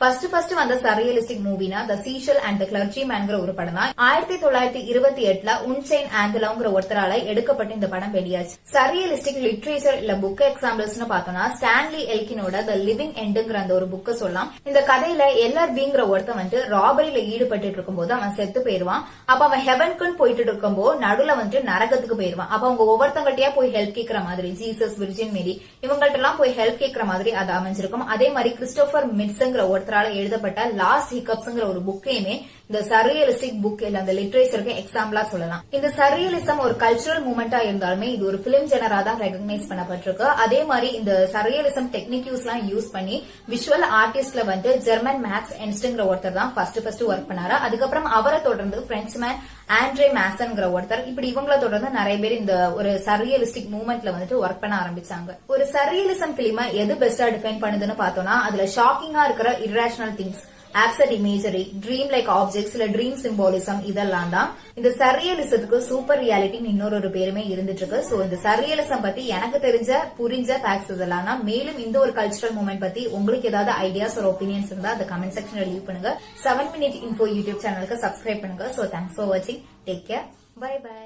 First first வந்த surrealistic மூவினா the seashell and the clergy மேன்கிற ஒரு படம் தான் ஆயிரத்தி தொள்ளாயிரத்தி இருபத்தி எட்டுல உன்சைன் ஆங்கலாங்கிற ஒருத்தரால எடுக்கப்பட்ட இந்த படம் வெளியாச்சு. சரியலிஸ்டிக் லிட்ரேச்சர் இல்ல புக் எக்ஸாம்பிள்ஸ்னு பார்த்தோம்னா ஸ்டான்லி எல்கினோட த லிவிங் எண்டுங்கிற அந்த ஒரு புக்கை சொல்லலாம். இந்த கதையில எல்ஆர் பிங்கிற ஒருத்தன் வந்து ராபரியில ஈடுபட்டு இருக்கும்போது அவன் செத்து போயிருவான் அப்ப அவன் ஹெவன்குன்னு போயிட்டு இருக்கும்போது நடுவுல வந்து நரகத்துக்கு போயிருவான் அப்ப அவங்க ஒவ்வொருத்தங்கிட்டயா போய் ஹெல்ப் கேட்கிற மாதிரி ஜீசஸ் விர்ஜின் மேரி இவங்கள்ட்ட எல்லாம் போய் ஹெல்ப் கேட்கிற மாதிரி அது அமைஞ்சிருக்கும். அதே மாதிரி கிறிஸ்டோபர் மிட்ஸுங்கிற ஒருத்தரால எழுதப்பட்ட லாஸ்ட் ஹிக்கப்ஸ்ங்கிற ஒரு புக்கையுமே இந்த சர்ரியலிஸ்டிக் புக் இல்ல அந்த லிட்ரேச்சருக்கு எக்ஸாம்பிளா சொல்லலாம். இந்த சர்ரியலிசம் ஒரு கல்ச்சுரல் மூமெண்டா இருந்தாலுமே இது ஒரு பிலிம் ஜெனரா தான் ரெகக்னைஸ் பண்ணப்பட்டிருக்கு. அதே மாதிரி இந்த சர்ரியலிசம் டெக்னிக்யூஸ் எல்லாம் யூஸ் பண்ணி விஷுவல் ஆர்டிஸ்ட்ல வந்து ஜெர்மன் மேக்ஸ் என்ஸ்ட்ங்கிற ஒருத்தர் தான் ஃபர்ஸ்ட் ஃபர்ஸ்ட் ஒர்க் பண்ணாரு. அதுக்கப்புறம் அவரை தொடர்ந்து பிரெஞ்சு மேன் ஆண்ட்ரே மேசன்ங்கிற ஒருத்தர். இப்படி இவங்கள தொடர்ந்து நிறைய பேர் இந்த ஒரு சர்ரியலிஸ்டிக் மூமெண்ட்ல வந்துட்டு ஒர்க் பண்ண ஆரம்பிச்சாங்க. ஒரு சர்ரியலிசம் பிலிமை எது பெஸ்டா டிஃபைன் பண்ணுதுன்னு பார்த்தோம்னா அதுல ஷாக்கிங்கா இருக்கிற irrational things absurd imagery dream like objects இல்ல ட்ரீம் சிம்பாலிசம் இதெல்லாம் தான் இந்த சரியலிசத்துக்கு சூப்பர் ரியாலிட்டின்னு இன்னொரு ஒரு பேருமே இருந்துட்டு இருக்கு சோ இந்த சர்ரியலிசம் பத்தி எனக்கு தெரிஞ்ச புரிஞ்ச ஃபேக்ட்ஸ் இதெல்லாம் தான் மேலும் இந்த ஒரு கல்ச்சுரல் மூமெண்ட் பத்தி உங்களுக்கு ஏதாவது ஐடியாஸ் ஒரு ஒப்பீனியன்ஸ் இருந்தா அந்த கமெண்ட் செக்ஷன்ல லீவ் பண்ணுங்க. செவன் மினிட் இன்ஃபோ யூடியூப் சேனலுக்கு சப்ஸ்கிரைப் பண்ணுங்க. சோ தேங்க்ஸ் ஃபார் வாட்சிங் டேக் கேர் பை பை